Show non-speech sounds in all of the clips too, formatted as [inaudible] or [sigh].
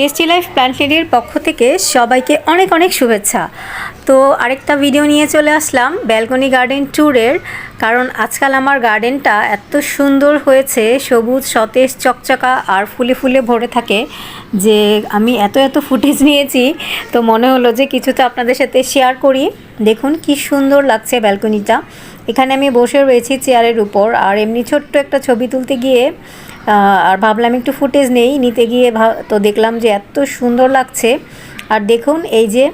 Tasty life প্ল্যান্টেরির পক্ষ থেকে সবাইকে অনেক অনেক শুভেচ্ছা। তো আরেকটা ভিডিও নিয়ে চলে আসলাম ব্যালকনি গার্ডেন ট্যুরের কারণ আজকাল আমার গার্ডেনটা এত সুন্দর হয়েছে, সবুজ, সতেজ, চকচকা আর ফুলে ফুলে ভরে থাকে যে আমি এত এত ফুটেজ নিয়েছি। তো মনে হলো যে কিছু তো আপনাদের সাথে শেয়ার করি। দেখুন কি সুন্দর লাগছে ব্যালকনিটা এখানে আমি বসে রয়েছি চেয়ারের উপর আর এমনি ছোট্ট একটা ছবি তুলতে গিয়ে আর ভাবলাম একটু ফুটেজ নেই, নিতে গিয়ে তো দেখলাম যে এত সুন্দর লাগছে। আর দেখুন এই যে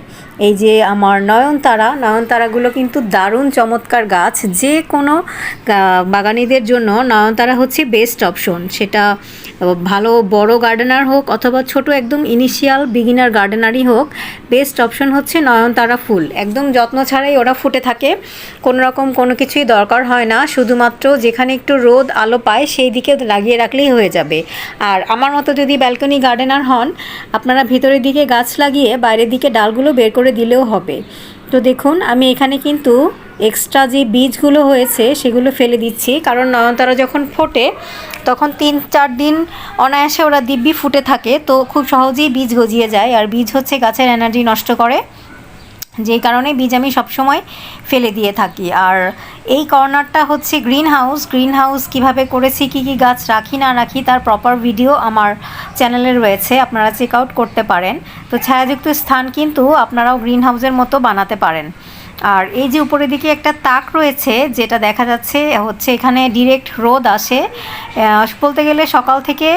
এই যে আমার নয়নতারা, নয়নতারাগুলো কিন্তু দারুণ চমৎকার গাছ। যে কোনো বাগানিদের জন্য নয়নতারা হচ্ছে বেস্ট অপশন সেটা ভালো বড় গার্ডেনার হোক অথবা ছোট একদম ইনিশিয়াল বিগিনার গার্ডেনারই হোক বেস্ট অপশন হচ্ছে নয়নতারা ফুল। একদম যত্ন ছাড়াই ওরা ফুটে থাকে। কোনো রকম কোনো কিছুই দরকার হয় না। শুধুমাত্র যেখানে একটু রোদ, আলো পায়, সেই দিকে লাগিয়ে রাখলেই হয়ে যাবে। আর আমার মতো যদি ব্যালকনি গার্ডেনার হন, আপনারা ভিতরের দিকে গাছ লাগিয়ে বাইরের দিকে ডালগুলো বের করে দিলেও হবে। তো দেখুন, আমি এখানে কিন্তু এক্সট্রা যে বীজগুলো হয়েছে, সেগুলো ফেলে দিচ্ছি। কারণ নয়নতারা যখন ফোটে, তখন তিন চার দিন অনায়াসে ওরা দিব্যি ফুটে থাকে। তো খুব সহজেই বীজ গজিয়ে যায়। আর বীজ হচ্ছে গাছের এনার্জি নষ্ট করে। যেই কারণে বীজ আমি সবসময় ফেলে দিয়ে থাকি। আর এই কর্নারটা হচ্ছে গ্রিন হাউস গ্রিন হাউস কীভাবে করেছি, কী কী গাছ রাখি, না রাখি, তার প্রপার ভিডিও আমার চ্যানেলে রয়েছে, আপনারা চেক আউট করতে পারেন। তো ছায়াযুক্ত স্থান কিন্তু আপনারাও গ্রিন হাউসের মতো বানাতে পারেন। আর এই যে উপরের দিকে একটা তাক রয়েছে, যেটা দেখা যাচ্ছে, হচ্ছে এখানে ডিরেক্ট রোদ আসে। বলতে গেলে সকাল থেকে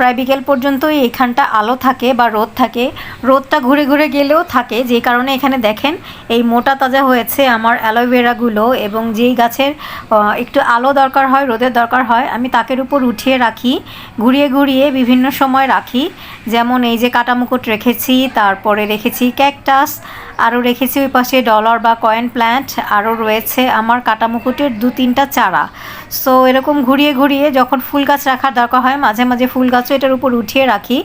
প্রায় বিকেল পর্যন্তই এখানটা আলো থাকে বা রোদ থাকে। রোদটা ঘুরে ঘুরে গেলেও থাকে, যে কারণে এখানে দেখেন এই মোটা তাজা হয়েছে আমার অ্যালোভেরাগুলো এবং যেই গাছের একটু আলো দরকার হয়, রোদের দরকার হয়, আমি তাকের উপর উঠিয়ে রাখি, ঘুরিয়ে ঘুরিয়ে বিভিন্ন সময় রাখি। যেমন এই যে কাটামুকুট রেখেছি, তারপরে রেখেছি ক্যাকটাস, আরও রেখেছি ওই পাশে ডলার বা কয়েন প্ল্যান্ট, আরও রয়েছে আমার কাটামুকুটের দু তিনটা চারা। সো এরকম ঘুরিয়ে ঘুরিয়ে যখন ফুল গাছ রাখার দরকার হয়, মাঝে মাঝে ফুল গাছও এটার উপর উঠিয়ে রাখি।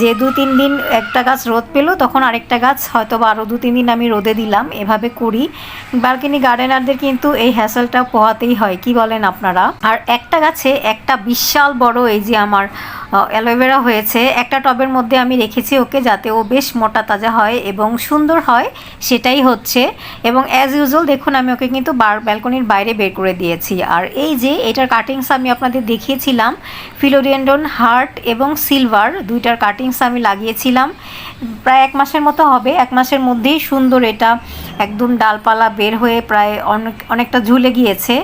যে দু তিন দিন একটা গাছ রোদ পেল, তখন আরেকটা গাছ হয়তো বা আরও দু তিন দিন আমি রোদে দিলাম, এভাবে করি। বালকিনি গার্ডেনারদের কিন্তু এই হ্যাসেলটা পোহাতেই হয়, কি বলেন আপনারা? আর একটা গাছে একটা বিশাল বড় এই যে আমার অ্যালোভেরা হয়েছে, একটা টবের মধ্যে আমি রেখেছি ওকে যাতে ও বেশ মোটা তাজা হয় এবং সুন্দর হয়, সেটাই হচ্ছে। এবং অ্যাজ ইউজুয়াল দেখুন, আমি ওকে কিন্তু বার, ব্যালকনির বাইরে বের করে দিয়েছি। আর এই যে এটার কাটিংস আমি আপনাদের দেখিয়েছিলাম ফিলোডিয়েন্ডন হার্ট এবং সিলভার দুইটার কাটিংস আমি লাগিয়েছিলাম। প্রায় এক মাসের মতো হবে, এক মাসের মধ্যেই সুন্দর এটা একদম ডালপালা বের হয়ে প্রায় অনেক অনেকটা ঝুলে গিয়েছে।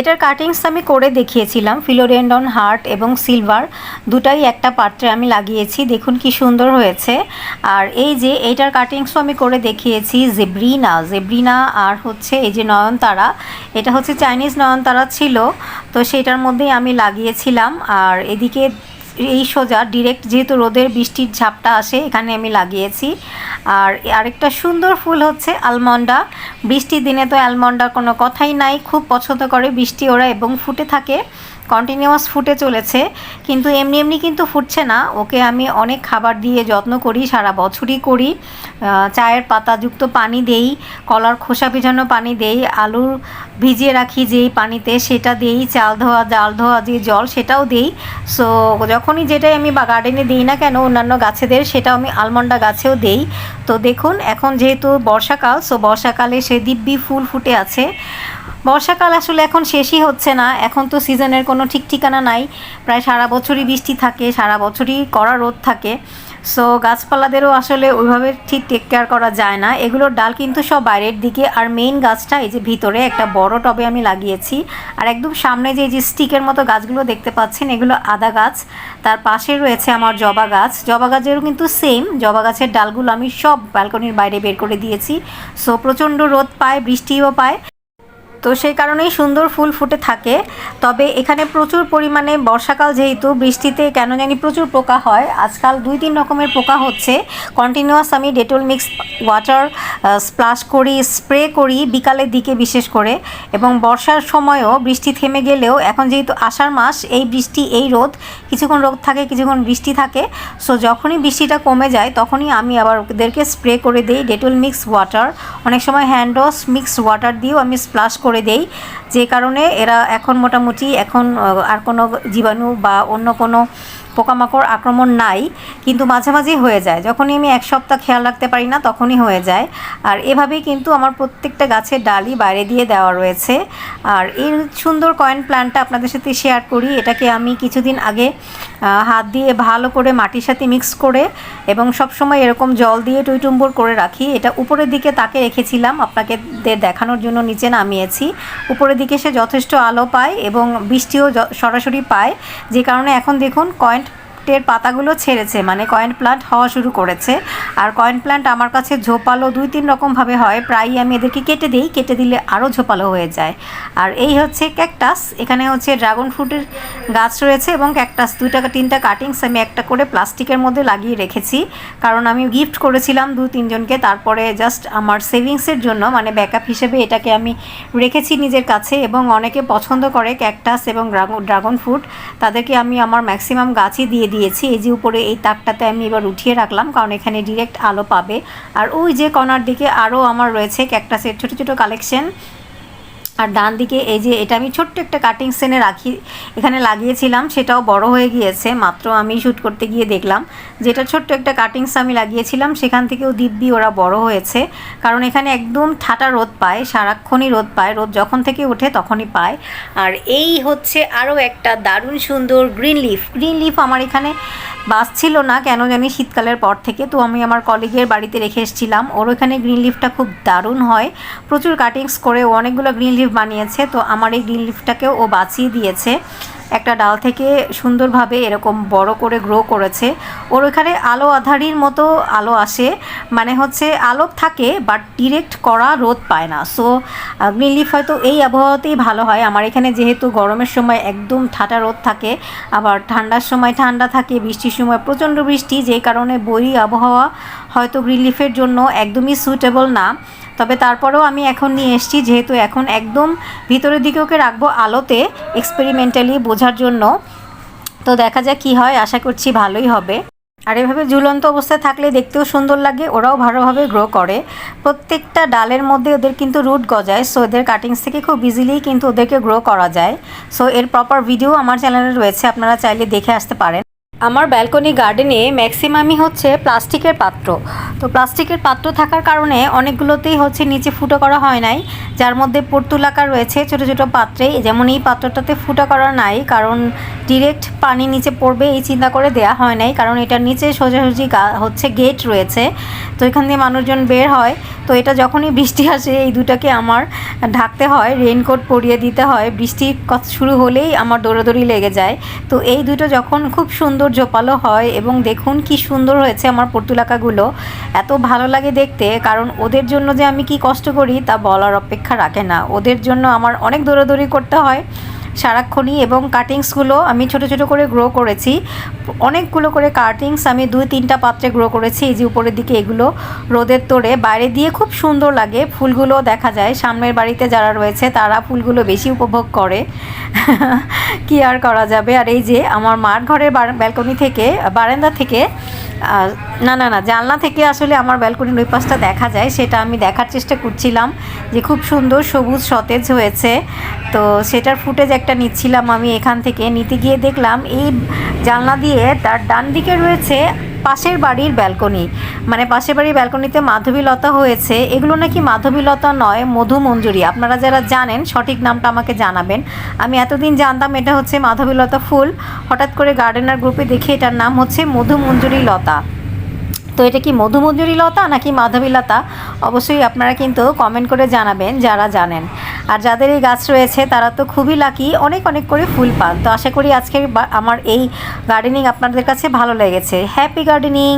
এটার কাটিংস আমি করে দেখিয়েছিলাম ফিলোডেন্ডন হার্ট এবং সিলভার দুটাই একটা পাত্রে আমি লাগিয়েছি, দেখুন কি সুন্দর হয়েছে। আর এই যে এইটার কাটিংসও আমি করে দেখিয়েছি জেব্রিনা জেব্রিনা আর হচ্ছে এই যে নয়নতারা, এটা হচ্ছে চাইনিজ নয়নতারা ছিল, তো সেটার মধ্যেই আমি লাগিয়েছিলাম। আর এদিকে এই সোজা ডিরেক্ট যেহেতু রোদের বৃষ্টির ঝাপটা আসে, এখানে আমি লাগিয়েছি। আর আরেকটা সুন্দর ফুল হচ্ছে আলমন্ডা বৃষ্টির দিনে তো আলমন্ডার কোনো কথাই নাই, খুব পছন্দ করে বৃষ্টি ওরা এবং ফুটে থাকে। কন্টিনিউয়াস ফুটে চলেছে, কিন্তু এমনি এমনি কিন্তু ফুটছে না। ওকে আমি অনেক খাবার দিয়ে যত্ন করি, সারা বছরই করি। চায়ের পাতাযুক্ত পানি দেই, কলার খোসা ভিজানো পানি দেই, আলুর ভিজিয়ে রাখি যেই পানিতে, সেটা দেই, চাল ধোয়া, ডাল ধোয়া যে জল, সেটাও দেই। সো যখনই যেটাই আমি বা গার্ডেনে দিই না কেন, অন্যান্য গাছেদের, সেটাও আমি আলমন্ডা গাছেও দেই। তো দেখুন, এখন যেহেতু বর্ষাকাল সো বর্ষাকালে সে দিব্যি ফুল ফুটে আছে। বর্ষাকাল আসলে এখন শেষই হচ্ছে না। এখন তো সিজনের কোনো ঠিক ঠিকানা নাই। প্রায় সারা বছরই বৃষ্টি থাকে, সারা বছরই কড়া রোদ থাকে। সো গাছপালাদেরও আসলে ওইভাবে ঠিক টেক কেয়ার করা যায় না। এগুলোর ডাল কিন্তু সব বাইরের দিকে। আর মেইন গাছটা এই যে ভিতরে একটা বড় টবে আমি লাগিয়েছি। আর একদম সামনে যে যে স্টিকের মতো গাছগুলো দেখতে পাচ্ছেন, এগুলো আদা গাছ। তার পাশে রয়েছে আমার জবা গাছ। জবা গাছেরও কিন্তু সেম জবা গাছের ডালগুলো আমি সব ব্যালকনির বাইরে বের করে দিয়েছি। সো প্রচণ্ড রোদ পায়, বৃষ্টিও পায়। তো সেই কারণেই সুন্দর ফুল ফুটে থাকে। তবে এখানে প্রচুর পরিমাণে বর্ষাকাল যেহেতু, বৃষ্টিতে কেন জানি প্রচুর পোকা হয়। আজকাল দুই তিন রকমের পোকা হচ্ছে। কন্টিনিউয়াস আমি ডেটল মিক্স ওয়াটার স্প্লাশ করি স্প্রে করি বিকালের দিকে বিশেষ করে। এবং বর্ষার সময়ও বৃষ্টি থেমে গেলেও এখন যেহেতু আষাঢ় মাস, এই বৃষ্টি, এই রোদ, কিছুক্ষণ রোদ থাকে, কিছুক্ষণ বৃষ্টি থাকে। সো যখনই বৃষ্টিটা কমে যায়, তখনই আমি আবার ওদেরকে স্প্রে করে দিই ডেটল মিক্স ওয়াটার অনেক সময় হ্যান্ড ওয়াশ মিক্স ওয়াটার দিয়েও আমি স্প্লাশ করে দেই। যে কারণে এরা এখন মোটামুটি এখন আর কোনো জীবাণু বা অন্য কোনো পোকামাকড় আক্রমণ নাই, কিন্তু মাঝে মাঝেই হয়ে যায়। যখনই আমি এক সপ্তাহ খেয়াল রাখতে পারি না, তখনই হয়ে যায়। আর এভাবেই কিন্তু আমার প্রত্যেকটা গাছের ডালই বাইরে দিয়ে দেওয়া রয়েছে। আর এই সুন্দর কয়েন প্ল্যান্টটা আপনাদের সাথে শেয়ার করি। এটাকে আমি কিছুদিন আগে হাত দিয়ে ভালো করে মাটির সাথে মিক্স করে এবং সব সময় এরকম জল দিয়ে টুইটুম্বর করে রাখি। এটা উপরের দিকে তাকে রেখেছিলাম, আপনাকে দেখানোর জন্য নিচে নামিয়েছি। উপরের দিকে সে যথেষ্ট আলো পায় এবং বৃষ্টিও সরাসরি পায়। যে কারণে এখন দেখুন কয়েন্ট টের পাতাগুলো ছেড়েছে মানে কয়েন প্লান্ট হওয়া শুরু করেছে। আর কয়েন প্লান্ট আমার কাছে ঝোপালো দুই তিন রকমভাবে হয়, প্রায়ই আমি এদেরকে কেটে দিই, কেটে দিলে আরও ঝোপালো হয়ে যায়। আর এই হচ্ছে ক্যাকটাস, এখানে হচ্ছে ড্রাগন ফ্রুটের গাছ রয়েছে এবং ক্যাকটাস, দুইটা তিনটা কাটিংস আমি একটা করে প্লাস্টিকের মধ্যে লাগিয়ে রেখেছি। কারণ আমি গিফট করেছিলাম দু তিনজনকে তারপরে জাস্ট আমার সেভিংসের জন্য মানে ব্যাকআপ হিসেবে এটাকে আমি রেখেছি নিজের কাছে এবং অনেকে পছন্দ করে ক্যাকটাস এবং ড্রাগন ফ্রুট। তাদেরকে আমি আমার ম্যাক্সিমাম গাছই দিয়ে দিয়েছি। এই যে উপরে এই তাকটাতে আমি এবার উঠিয়ে রাখলাম, কারণ এখানে ডিরেক্ট আলো পাবে। আর ওই যে কর্নার দিকে আরও আমার রয়েছে ক্যাকটাসের ছোটো ছোটো কালেকশন আর ডান দিকে এই যে এটা আমি ছোট্ট একটা কাটিং সেনে রাখি, এখানে লাগিয়েছিলাম, সেটাও বড় হয়ে গিয়েছে, মাত্র আমি শ্যুট করতে গিয়ে দেখলাম। যেটা ছোট্ট একটা কাটিংস আমি লাগিয়েছিলাম, সেখান থেকেও দিব্যি ওরা বড় হয়েছে, কারণ এখানে একদম ঠাটা রোদ পায়, সারাক্ষণই রোদ পায়, রোদ যখন থেকে ওঠে তখনই পায়। আর এই হচ্ছে আরও একটা দারুণ সুন্দর গ্রিন লিফ গ্রিন লিফ আমার এখানে বাস ছিল না, কেন জানি শীতকালের পর থেকে, তো আমি আমার কলিগের বাড়িতে রেখে এসেছিলাম। ওর ওখানে গ্রিন লিফটা খুব দারুণ হয়। প্রচুর কাটিংস করে অনেকগুলো গ্রিন লিফ বানিয়েছে। তো আমার এই গ্রিন ও বাঁচিয়ে দিয়েছে। একটা ডাল থেকে সুন্দরভাবে এরকম বড় করে গ্রো করেছে। ওর ওখানে আলো আধারির মতো আলো আসে। মানে হচ্ছে আলো থাকে বাট ডিরেক্ট করা রোদ পায় না। সো গ্রিন লিফ হয়তো এই আবহাওয়াতেই ভালো হয়। আমার এখানে যেহেতু গরমের সময় একদম ঠাটা রোদ থাকে, আবার ঠান্ডার সময় ঠান্ডা থাকে, বৃষ্টির সময় প্রচণ্ড বৃষ্টি, যে কারণে বই আবহাওয়া হয়তো গ্রিন লিফের জন্য একদমই সুইটেবল না। তবে তারপরেও আমি এখন নিয়ে এসেছি, যেহেতু এখন একদম ভিতরের দিকে ওকে রাখব আলোতে এক্সপেরিমেন্টালি বোঝার জন্য। তো দেখা যাক কী হয়, আশা করছি ভালোই হবে। আর এভাবে ঝুলন্ত অবস্থায় থাকলে দেখতেও সুন্দর লাগে, ওরাও ভালোভাবে গ্রো করে। প্রত্যেকটা ডালের মধ্যে ওদের কিন্তু রুট গজায় সো এদের কাটিংস থেকে খুব ইজিলি কিন্তু ওদেরকে গ্রো করা যায়। সো এর প্রপার ভিডিও আমার চ্যানেলে রয়েছে, আপনারা চাইলে দেখে আসতে পারেন। আমার ব্যালকনি গার্ডেনে ম্যাক্সিমামই হচ্ছে প্লাস্টিকের পাত্র। তো প্লাস্টিকের পাত্র থাকার কারণে অনেকগুলোতেই হচ্ছে নিচে ফুটো করা হয় নাই, যার মধ্যে পর্তুলাকা রয়েছে ছোট ছোট পাত্রে। যেমন এই পাত্রটাতে ফুটো করা নাই, কারণ ডিরেক্ট পানি নিচে পড়বে এই চিন্তা করে দেয়া হয় নাই, কারণ এটার নিচে সোজাসুজি হচ্ছে গেট রয়েছে। তো এখান দিয়ে মানুষজন বের হয়। তো এটা যখনই বৃষ্টি আসে, এই দুটাকে আমার ঢাকতে হয় রেইনকোট পরিয়ে দিতে হয়। বৃষ্টি শুরু হলেই আমার দৌড়াদৌড়ি লেগে যায়। তো এই দুটো যখন খুব সুন্দর জোপালো হয় এবং দেখুন কি সুন্দর হয়েছে আমার পর্তুলাকাগুলো। এত ভালো লাগে দেখতে, কারণ ওদের জন্য যে আমি কি কষ্ট করি তা বলার অপেক্ষা রাখে না। ওদের জন্য আমার অনেক দৌড়াদৌড়ি করতে হয়। সারাক্ষণই এবং কাটিংসগুলো আমি ছোট ছোট করে গ্রো করেছি। অনেকগুলো করে কাটিংস আমি দুই তিনটা পাত্রে গ্রো করেছি। এই যে উপরের দিকে এগুলো রোদের তোড়ে। বাইরে দিয়ে খুব সুন্দর লাগে। ফুলগুলো দেখা যায়। সামনের বাড়িতে যারা রয়েছে, তারা ফুলগুলো বেশি উপভোগ করে। [laughs] কি আর করা যাবে? আর এই যে আমার মার ঘরের ব্যালকনি থেকে, বারান্দা থেকে না না না, জানলা থেকে আসলে আমার ব্যালকনির ওই পাশটা দেখা যায়, সেটা আমি দেখার চেষ্টা করছিলাম যে খুব সুন্দর সবুজ সতেজ হয়েছে। তো সেটার ফুটেজ একটা নিচ্ছিলাম আমি এখান থেকে, নিতে গিয়ে দেখলাম এই জানলা দিয়ে তার ডান দিকে রয়েছে পাশের বাড়ির ব্যালকনি। মানে পাশের বাড়ির ব্যালকনিতে মাধবীলতা হয়েছে, এগুলো নাকি মাধবীলতা নয়, মধু মঞ্জুরি। আপনারা যারা জানেন, সঠিক নামটা আমাকে জানাবেন। আমি এতদিন জানতাম এটা হচ্ছে মাধবীলতা ফুল। হঠাৎ করে গার্ডেনার গ্রুপে দেখে এটার নাম হচ্ছে মধু মঞ্জুরি লতা। তো এটা কি মধুমঞ্জুরি লতা নাকি মাধবী লতা অবশ্যই আপনারা কিন্তু কমেন্ট করে জানাবেন, যারা জানেন। আর যাদের এই গাছ রয়েছে, তারা তো খুবই লাকি অনেক অনেক করে ফুল পান। তো আশা করি আজকের আমার এই গার্ডেনিং আপনাদের কাছে ভালো লেগেছে। Happy gardening